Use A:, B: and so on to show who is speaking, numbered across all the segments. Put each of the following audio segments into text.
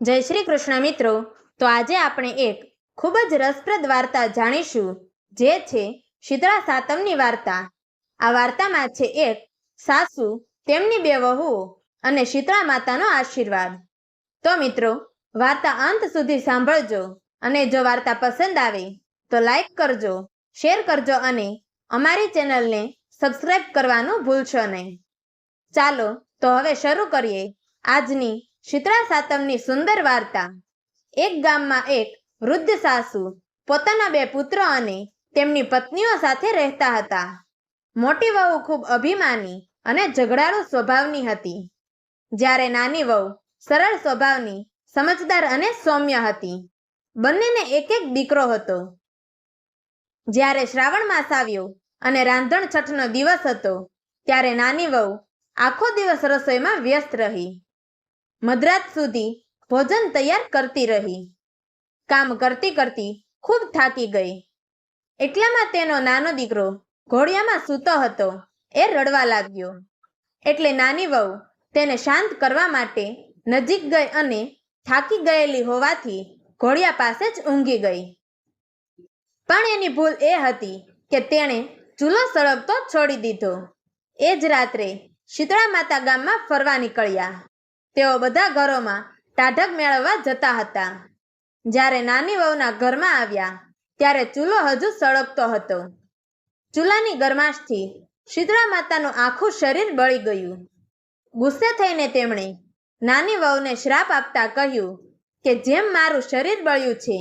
A: જય શ્રી કૃષ્ણ મિત્રો. તો આજે આપણે એક ખૂબ જ રસપ્રદ વાર્તા જાણીશું, જે છે શીતળા સાતમની વાર્તા. આ વાર્તામાં છે એક સાસુ, તેમની બે વહુઓ અને શીતળા માતાનો આશીર્વાદ. તો મિત્રો, વાર્તા અંત સુધી સાંભળજો અને જો વાર્તા પસંદ આવે, તો લાઈક કરજો, શેર કરજો અને અમારી ચેનલને સબસ્ક્રાઇબ કરવાનું ભૂલશો નહીં. ચાલો, તો હવે શરૂ કરીએ આજની શીતળા સાતમની સુંદર વાર્તા. એક ગામમાં એક વૃદ્ધ સાસુ પોતાના બે પુત્રો અને તેમની પત્નીઓ સાથે રહેતા હતા. મોટી વહુ ખૂબ અભિમાની અને ઝઘડાળુ સ્વભાવની હતી. જ્યારે નાની વહુ સરળ સ્વભાવની, સમજદાર અને સૌમ્ય હતી. બંનેને એક એક દીકરો હતો. જ્યારે શ્રાવણ માસ આવ્યો અને રાંધણ છઠનો દિવસ હતો, ત્યારે નાની વહુ આખો દિવસ રસોઈમાં વ્યસ્ત રહી. મધરાત સુધી ભોજન તૈયાર કરતી રહી. કામ કરતી કરતી ખૂબ થાકી ગઈ. એટલામાં તેનો નાનો દીકરો ઘોડિયામાં સૂતો હતો. એ રડવા લાગ્યો. એટલે નાની વહુ તેને શાંત કરવા માટે નજીક ગઈ અને થાકી ગયેલી હોવાથી ઘોડિયા પાસે જ ઊંઘી ગઈ. પણ એની ભૂલ એ હતી કે તેણે ચૂલો સળગતો છોડી દીધો. એ જ રાત્રે શીતળા માતા ગામમાં ફરવા નીકળ્યા. તેઓ બધા ઘરોમાં ટાઢક મેળવવા જતા હતા. જ્યારે નાની વહુના ઘરમાં આવ્યા, ત્યારે ચૂલો હજુ સળગતો હતો. ચૂલાની ગરમાશથી શીતળા માતાનું આખું શરીર બળી ગયું. ગુસ્સે થઈને તેમણે નાની વહુને શ્રાપ આપતા કહ્યું કે, જેમ મારું શરીર બળ્યું છે,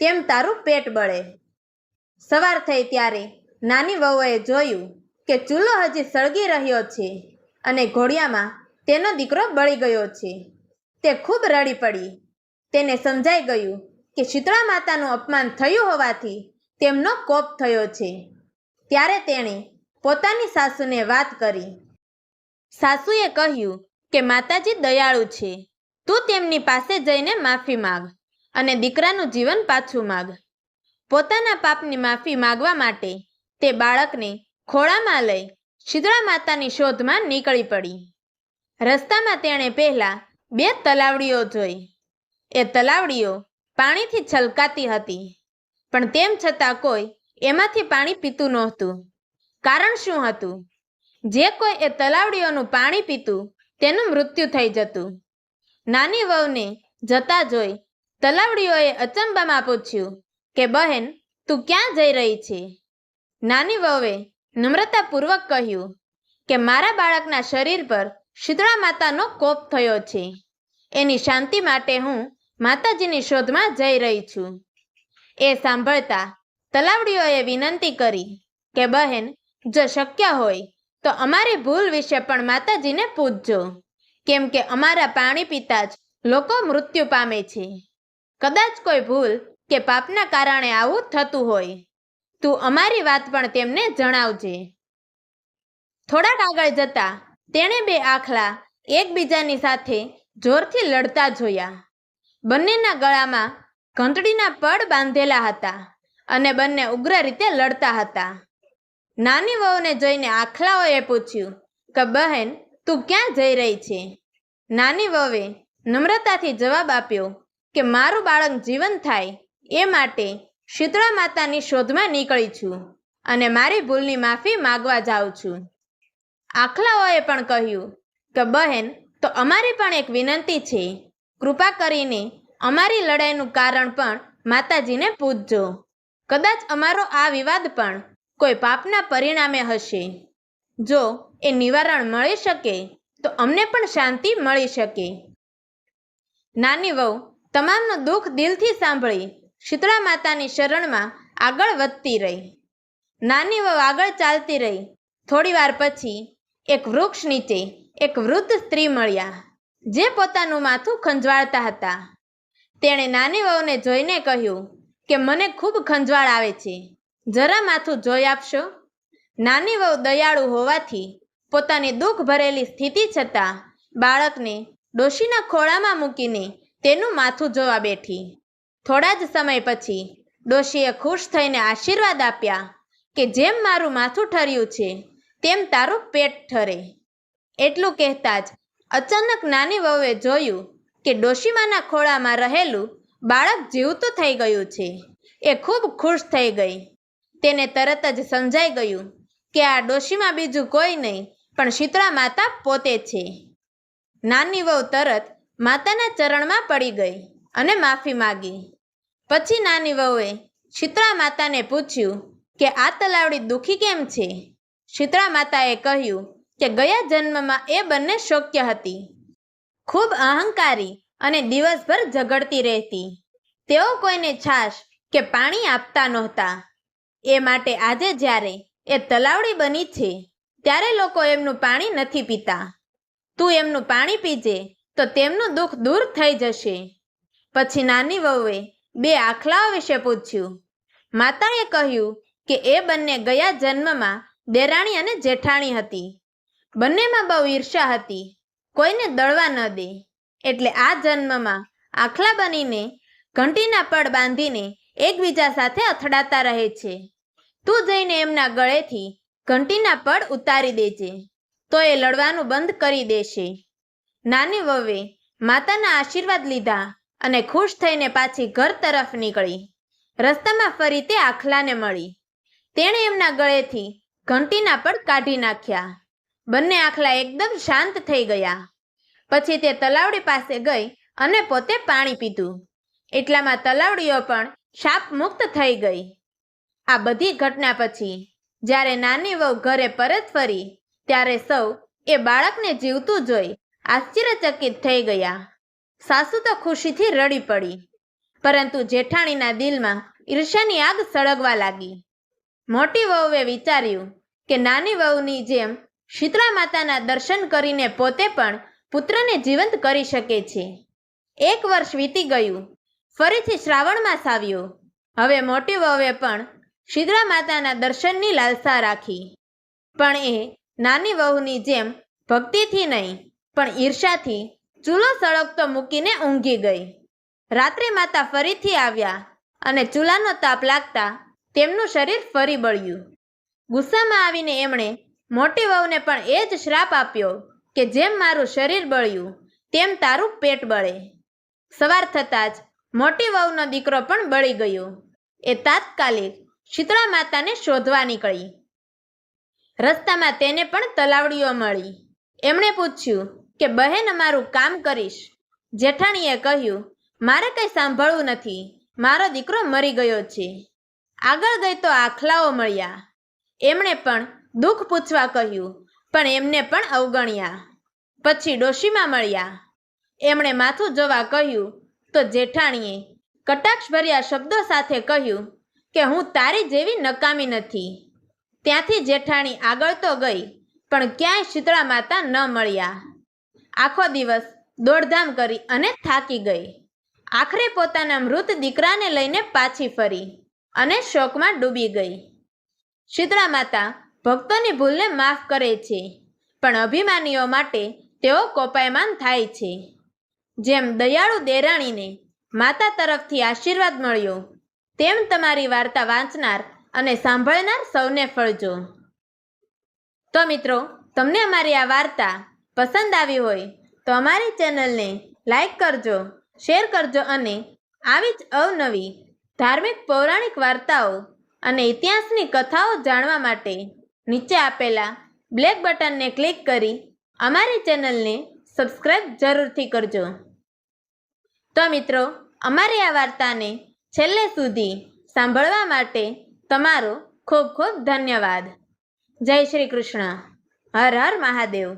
A: તેમ તારું પેટ બળે. સવાર થઈ ત્યારે નાની વહુએ જોયું કે ચૂલો હજી સળગી રહ્યો છે અને ઘોડિયામાં તેનો દીકરો બળી ગયો છે. તે ખૂબ રડી પડી. તેને સમજાઈ ગયું કે શીતળા માતાનું અપમાન થયું હોવાથી તેમનો કોપ થયો છે. ત્યારે તેણે પોતાની સાસુને વાત કરી. સાસુએ કહ્યું કે, માતાજી દયાળુ છે. તું તેમની પાસે જઈને માફી માગ અને દીકરાનું જીવન પાછું માગ. પોતાના પાપની માફી માગવા માટે તે બાળકને ખોળામાં લઈ શીતળા માતાની શોધમાં નીકળી પડી. રસ્તામાં તેણે પહેલાં બે તલાવડીઓ જોઈ. એ તલાવડીઓ પાણીથી છલકાતી હતી, પણ તેમ છતાં કોઈ એમાંથી પાણી પીતું નહોતું. કારણ શું હતું? જે કોઈ એ તલાવડીઓનું પાણી પીતું, તેનું મૃત્યુ થઈ જતું. નાની વહુને જતા જોઈ તલાવડીઓએ અચંબામાં પૂછ્યું કે, બહેન, તું ક્યાં જઈ રહી છે? નાની વહુએ નમ્રતાપૂર્વક કહ્યું કે, મારા બાળકના શરીર પર શીતળા માતાનો કોપ થયો છે. એની શાંતિ માટે હું માતાજીની શોધમાં જઈ રહી છું. એ સાંભળતા તલાવડીઓએ વિનંતી કરી કે, બહેન, જો શક્ય હોય, તો અમારી ભૂલ વિશે પણ માતાજીને પૂછજો. કેમ કે અમારા પાણી પીતા જ લોકો મૃત્યુ પામે છે. કદાચ કોઈ ભૂલ કે પાપના કારણે આવું થતું હોય, તું અમારી વાત પણ તેમને જણાવજે. થોડાક આગળ જતા તેણે બે આખલા એકબીજાની સાથે જોરથી લડતા જોયા. બંનેના ગળામાં ઘંટડીના પડ બાંધેલા હતા અને બંને ઉગ્ર રીતે લડતા હતા. નાની વહુને જોઈને આખલાઓએ પૂછ્યું કે, બહેન, તું ક્યાં જઈ રહી છે? નાની વહુએ નમ્રતાથી જવાબ આપ્યો કે, મારું બાળક જીવન થાય એ માટે શીતળા માતાની શોધમાં નીકળી છું અને મારી ભૂલની માફી માગવા જાઉં છું. આખલાઓએ પણ કહ્યું કે, બહેન, તો અમારી પણ એક વિનંતી છે. કૃપા કરીને અમારી લડાઈનું કારણ પણ માતાજીને પૂછજો. કદાચ અમારો આ વિવાદ પણ કોઈ પાપના પરિણામે હશે. જો એ નિવારણ મળી શકે, તો અમને પણ શાંતિ મળી શકે. નાની વહુ તમામનું દુઃખ દિલથી સાંભળી શીતળા માતાની શરણમાં આગળ વધતી રહી. નાની વહુ આગળ ચાલતી રહી. થોડી વાર પછી એક વૃક્ષ નીચે એક વૃદ્ધ સ્ત્રી મળ્યા, જે પોતાનું માથું ખંજવાળતા હતા. તેણે નાની વહુને જોઈને કહ્યું કે, મને ખૂબ ખંજવાળ આવે છે. જરા માથું જોઈ આપશો? નાની વહુ દયાળુ હોવાથી પોતાની દુઃખ ભરેલી સ્થિતિ છતાં બાળકને ડોશીના ખોળામાં મૂકીને તેનું માથું જોવા બેઠી. થોડા જ સમય પછી ડોશીએ ખુશ થઈને આશીર્વાદ આપ્યા કે, જેમ મારું માથું ઠર્યું છે તેમ તારું પેટ ઠરે. એટલું કહેતા જ અચાનક નાની વહુએ જોયું કે ડોશીમાના ખોળામાં રહેલું બાળક જીવતું થઈ ગયું છે. એ ખૂબ ખુશ થઈ ગઈ. તેને તરત જ સમજાઈ ગયું કે આ ડોશીમાં બીજું કોઈ નહીં, પણ શીતળા માતા પોતે છે. નાની વહુ તરત માતાના ચરણમાં પડી ગઈ અને માફી માગી. પછી નાની વહુએ શીતળા માતાને પૂછ્યું કે આ તલાવડી દુખી કેમ છે? શીતળા માતાએ કહ્યું કે ગયા જન્મમાં એ બંને શોક્ય હતી. ખૂબ અહંકારી અને દિવસભર ઝઘડતી રહેતી. તેઓ કોઈને છાશ કે પાણી આપતા નહોતા. એ માટે આજે જ્યારે એ તલાવડી બની છે, ત્યારે લોકો એમનું પાણી નથી પીતા. તું એમનું પાણી પીજે, તો તેમનું દુઃખ દૂર થઈ જશે. પછી નાની વહુએ બે આખલાઓ વિશે પૂછ્યું. માતાએ કહ્યું કે એ બંને ગયા જન્મમાં દેરાણી અને જેઠાણી હતી. બંનેમાં બહુ ઈર્ષા હતી. કોઈને દળવા ન દે. એટલે આ જન્મમાં આખલા બનીને ઘંટીના પડ બાંધીને એકબીજા સાથે અથડાતા રહે છે. તું જઈને એમના ગળેથી ઘંટીના પડ ઉતારી દેજે. તો એ લડવાનું બંધ કરી દેશે. નાની વવે માતાના આશીર્વાદ લીધા અને ખુશ થઈને પાછી ઘર તરફ નીકળી. રસ્તામાં ફરી તે આખલાને મળી. તેણે એમના ગળેથી ઘંટીના પર કાઢી નાખ્યા. બંને આખલા એકદમ શાંત થઈ ગયા. પછી તે તલાવડી પાસે ગઈ અને પોતે પાણી પીધું. એટલામાં તલાવડીઓ પણ શાપ મુક્ત થઈ ગઈ. આ બધી ઘટના પછી, જ્યારે નાની વહુ ઘરે પરત ફરી, ત્યારે સૌ એ બાળકને જીવતું જોઈ આશ્ચર્યચકિત થઈ ગયા. સાસુ તો ખુશીથી રડી પડી, પરંતુ જેઠાણીના દિલમાં ઈર્ષાની આગ સળગવા લાગી. મોટી વહુએ વિચાર્યું કે નાની વહુની જેમ શીતળા માતાના દર્શન કરીને પોતે પણ પુત્રને જીવંત કરી શકે છે. એક વર્ષ વીતી ગયું. ફરીથી શ્રાવણ માસ આવ્યો. હવે મોટી વહુએ પણ શીતળા માતાના દર્શનની લાલસા રાખી. પણ એ નાની વહુની જેમ ભક્તિથી નહીં, પણ ઈર્ષાથી ચૂલો સળગતો મૂકીને ઊંઘી ગઈ. રાત્રે માતા ફરીથી આવ્યા અને ચૂલાનો તાપ લાગતા તેમનું શરીર ફરી બળ્યું. ગુસ્સામાં આવીને એમણે મોટી વહુને પણ એ જ શ્રાપ આપ્યો કે જેમ મારું શરીર બળ્યું, તેમ તારું પેટ બળે. સવાર થતાં જ મોટી વહુનો દીકરો પણ બળી ગયો. એ તાત્કાલિક શીતળા માતાને શોધવા નીકળી. રસ્તામાં તેને પણ તલાવડીઓ મળી. એમણે પૂછ્યું કે, બહેન અમારું કામ કરીશ. જેઠાણીએ કહ્યું, મારે કંઈ સાંભળવું નથી. મારો દીકરો મરી ગયો છે. આગળ ગઈ તો આખલાઓ મળ્યા. એમણે પણ દુઃખ પૂછવા કહ્યું, પણ એમને પણ અવગણ્યા. પછી ડોશીમાં મળ્યા. એમણે માથું જોવા કહ્યું, તો જેઠાણીએ કટાક્ષભર્યા શબ્દો સાથે કહ્યું કે હું તારી જેવી નકામી નથી. ત્યાંથી જેઠાણી આગળ તો ગઈ, પણ ક્યાંય શીતળા માતા ન મળ્યા. આખો દિવસ દોડધામ કરી અને થાકી ગઈ. આખરે પોતાના મૃત દીકરાને લઈને પાછી ફરી. અને શોકમાં ડૂબી ગઈ. શીતળા માતા ભક્તોની ભૂલને માફ કરે છે, પણ અભિમાનીઓ માટે તેઓ કોપાયમાન થાય છે. જેમ દયાળુ દેરાણીને માતા તરફથી આશીર્વાદ મળ્યો, તેમ તમારી વાર્તા વાંચનાર અને સાંભળનાર સૌને ફળજો. તો મિત્રો, તમને અમારી આ વાર્તા પસંદ આવી હોય તો અમારી ચેનલને લાઈક કરજો, શેર કરજો અને આવી જ અવનવી ધાર્મિક પૌરાણિક વાર્તાઓ અને ઇતિહાસની કથાઓ જાણવા માટે નીચે આપેલા બ્લેક બટનને ક્લિક કરી અમારી ચેનલને સબસ્ક્રાઈબ જરૂરથી કરજો. તો મિત્રો, અમારી આ વાર્તાને છેલ્લે સુધી સાંભળવા માટે તમારો ખૂબ ખૂબ ધન્યવાદ. જય શ્રી કૃષ્ણ. હર હર મહાદેવ.